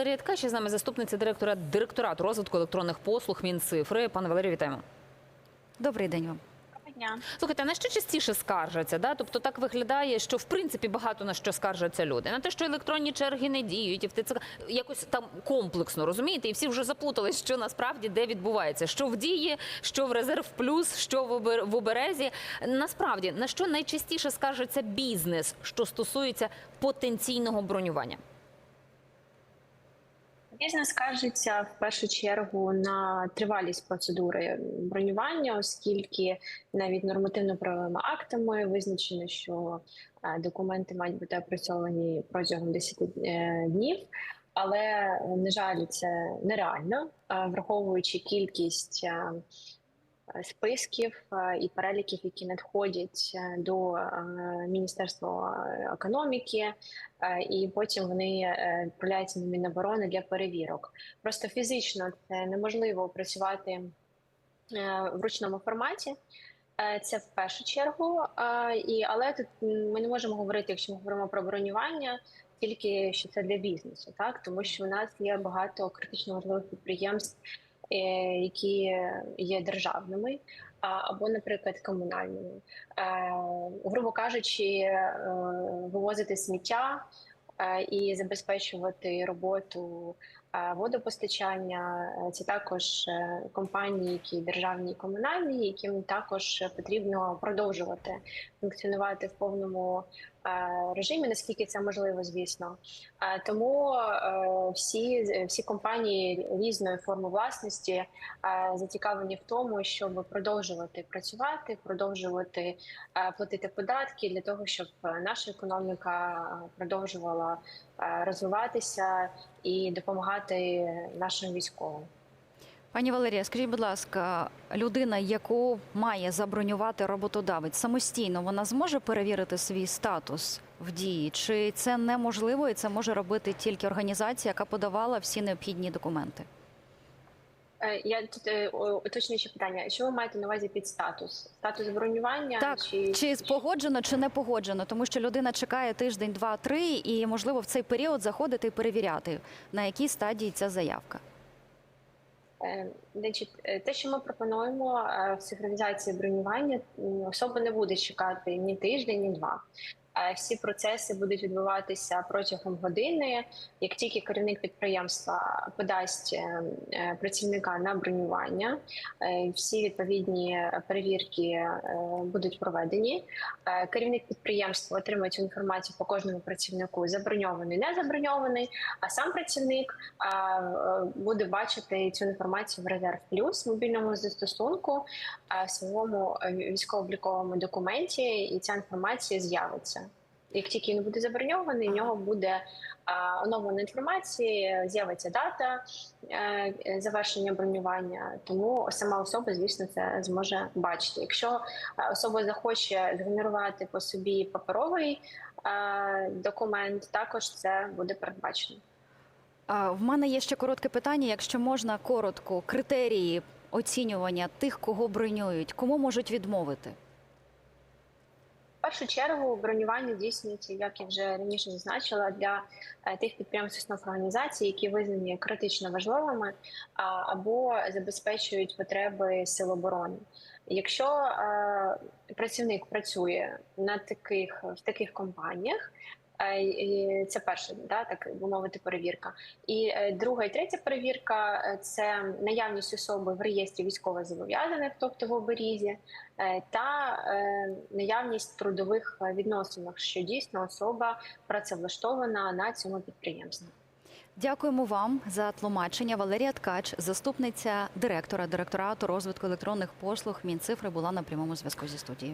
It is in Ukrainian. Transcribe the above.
Валерія Ткачі з нами заступниця директора директорату розвитку електронних послуг Мінцифри. Пане Валерію, вітаємо. Добрий день вам. дня. Слухайте, а на що частіше скаржаться? Да? Тобто так виглядає, що в принципі багато на що скаржаться люди. На те, що електронні черги не діють, і в ТЦК якось там комплексно розумієте, і всі вже заплутались, що насправді де відбувається, що в дії, що в резерв плюс, що в оберезі. Насправді на що найчастіше скаржиться бізнес, що стосується потенційного бронювання? Бізнес скаржиться в першу чергу на тривалість процедури бронювання, оскільки навіть нормативно-правовими актами визначено, що е, документи мають бути опрацьовані протягом 10 е, днів. Але на жаль, це нереально, е, враховуючи кількість списків е, і переліків, які надходять е, до Міністерства економіки, і потім вони відправляються на Міноборони для перевірок. Просто фізично це неможливо працювати е, в ручному форматі. Е, Це в першу чергу, Е, і але тут ми не можемо говорити, якщо ми говоримо про бронювання, тільки що це для бізнесу, так тому що у нас є багато критично важливих підприємств, які є державними або, наприклад, комунальними. Е, Грубо кажучи, е, вивозити сміття е, і забезпечувати роботу водопостачання. Це також е, компанії, які державні і комунальні, яким також потрібно продовжувати функціонувати в повному режимі, наскільки це можливо, звісно. Тому е, всі, всі компанії різної форми власності зацікавлені в тому, щоб продовжувати працювати, продовжувати платити податки для того, щоб е, наша економіка продовжувала е, розвиватися і допомагати нашим військовим. Пані Валерія, скажіть, будь ласка, людина, яку має забронювати роботодавець, самостійно вона зможе перевірити свій статус в дії? Чи це неможливо і це може робити тільки організація, яка подавала всі необхідні документи? Е, Я тут е, уточнююче питання. Що ви маєте на увазі під статус? Статус бронювання Так, чи, чи погоджено, чи не погоджено, тому що людина чекає тиждень, два, три, і можливо в цей період заходити і перевіряти, на якій стадії ця заявка. Е, Значить, те, що ми пропонуємо в синхронізації бронювання, особа не буде чекати ні тиждень, ні два. Всі процеси будуть відбуватися протягом години. Як тільки керівник підприємства подасть е, е, працівника на бронювання, е, всі відповідні перевірки будуть проведені. Керівник підприємства отримує цю інформацію по кожному працівнику заброньований, не заброньований. А сам працівник буде бачити цю інформацію в резерв плюс мобільному застосунку своєму військово-обліковому документі, і ця інформація з'явиться. Як тільки він буде заброньований, в нього буде оновлена інформація, з'явиться дата е, завершення бронювання. Тому сама особа, звісно, це зможе бачити. Якщо е, особа захоче згенерувати по собі паперовий е, документ, також це буде передбачено. В мене є ще коротке питання. Якщо можна коротко, критерії оцінювання тих, кого бронюють, кому можуть відмовити? Першу чергу бронювання здійснюється, як я вже раніше зазначила, для е, тих підприємств організацій, які визнані критично важливими або забезпечують потреби сил оборони. Якщо е, працівник працює на таких в таких компаніях. Це перша, да, так би мовити, перевірка. І е, друга і третя перевірка е, це наявність особи в реєстрі військовозобов'язаних, тобто в оберізі, е, та наявність трудових відносинах, що дійсно особа працевлаштована на цьому підприємстві. Дякуємо вам за тлумачення. Валерія Ткач, заступниця директора директорату розвитку електронних послуг Мінцифри, була на прямому зв'язку зі студією.